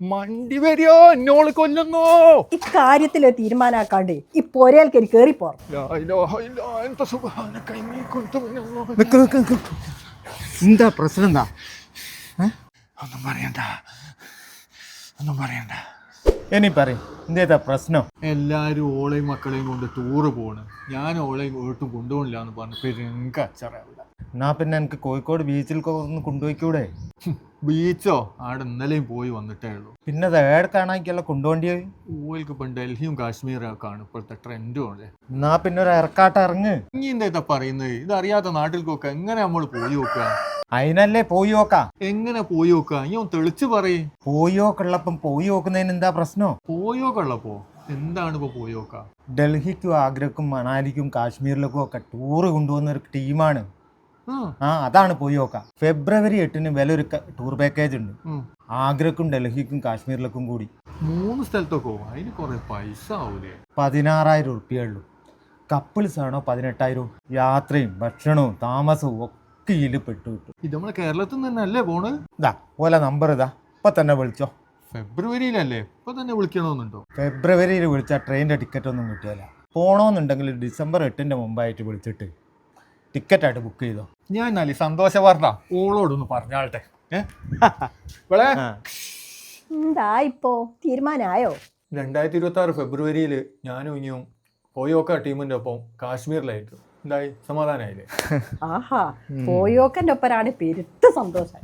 മണ്ടി വരിയോ എന്നോൾ കൊല്ലുന്നോ. ഇക്കാര്യത്തിൽ തീരുമാനാക്കാണ്ട് ഈ പൊരേൽക്കരി കേറി എന്താ പ്രശ്നം എന്താ? ഒന്നും പറയണ്ട. ഒന്നും പറയണ്ട. ഇനി പറയും എന്തേതാ പ്രശ്നം? എല്ലാരും ഓളെയും മക്കളെയും കൊണ്ട് ടൂറ് പോണ്. ഞാൻ ഓളെയും ഒട്ടും കൊണ്ടുപോകില്ല എന്ന് പറഞ്ഞു പെരുങ്ക അച്ചറ അവിടെ. എന്നാ പിന്നെ എനിക്ക് കോഴിക്കോട് ബീച്ചിൽ ഒന്ന് കൊണ്ടുപോയിക്കൂടെ? ബീച്ചോ? ആടെ ഇന്നലെയും പോയി വന്നിട്ടേ ഉള്ളൂ. പിന്നെ ഏടെ കാണാക്കിയല്ല ഊവൽക്ക് ഓൾക്ക് ഇപ്പം ഡൽഹിയും കാശ്മീരും ഒക്കെ ആണ് ഇപ്പോഴത്തെ ട്രെൻഡും അല്ലേ എന്നാ പിന്നെ ഒരു ഇറക്കാട്ട ഇറങ്ങ്. ഇനി എന്താ പറയുന്നത്? ഇതറിയാത്ത നാട്ടിൽക്കൊക്കെ എങ്ങനെ നമ്മൾ പോയി നോക്കുക അതിനല്ലേ പോയി നോക്കാം? എങ്ങനെ പോയി നോക്കുക ഇനി ഒന്ന് തെളിച്ചു പറയ്. പോയി നോക്കുള്ളപ്പം പോയി നോക്കുന്നതിന് എന്താ പ്രശ്നം? പോയി നോക്കള്ളപ്പോ എന്താണ് ഇപ്പൊ പോയി നോക്കുക ഡൽഹിക്കും ആഗ്രക്കും മണാലിക്കും കാശ്മീരിലേക്കും ഒക്കെ ടൂറ് കൊണ്ടുപോകുന്ന ഒരു ടീമാണ് ആ. അതാണ് പോയി നോക്കാം. ഫെബ്രുവരി എട്ടിന് വില ഒരു ടൂർ പാക്കേജ് ഉണ്ട്. ആഗ്രക്കും ഡൽഹിക്കും കാശ്മീരിലേക്കും കൂടി. മൂന്ന് സ്ഥലത്തൊക്കെ അതിന് കുറെ പൈസ ആവൂലേ? പതിനാറായിരം ഉറുപ്പിയേ ഉള്ളൂ. കപ്പിൾസ് ആണോ പതിനെട്ടായിരം? യാത്രയും ഭക്ഷണവും താമസവും ഒക്കെ ഇതിൽ പെട്ടു കിട്ടും. ഇത് നമ്മളെ കേരളത്തിൽ തന്നെ അല്ലേ പോണ് ഇതാ ഓല നമ്പർ ഇതാ. ഇപ്പൊ തന്നെ വിളിച്ചോ. ഫെബ്രുവരിയിലല്ലേ? ഇപ്പൊ തന്നെ വിളിക്കണമെന്നുണ്ടോ ഫെബ്രുവരിയിൽ വിളിച്ചാൽ ട്രെയിനിന്റെ ടിക്കറ്റ് ഒന്നും കിട്ടിയല്ല പോണോന്നുണ്ടെങ്കിൽ ഡിസംബർ എട്ടിന്റെ മുമ്പായിട്ട് വിളിച്ചിട്ട് ടിക്കറ്റായിട്ട് ബുക്ക് ചെയ്തോ? ഞാൻ എന്നാലേ സന്തോഷ വാർത്ത ഓളോടൊന്ന് പറഞ്ഞാട്ടെ ഏ? ഇവളെ? ആ. എന്താ ഇപ്പോ തീരുമാനായോ? രണ്ടായിരത്തി ഇരുപത്തി ആറ് ഫെബ്രുവരിയിൽ ഞാനും ഇനിയും പോയോക്ക ടീമിന്റെ ഒപ്പം കാശ്മീരിലായിട്ട്. എന്തായി? സമാധാനായില്ലേ? ആഹാ. പോയോക്കന്റെ ഒപ്പരാണ് പെരുത്ത് സന്തോഷം.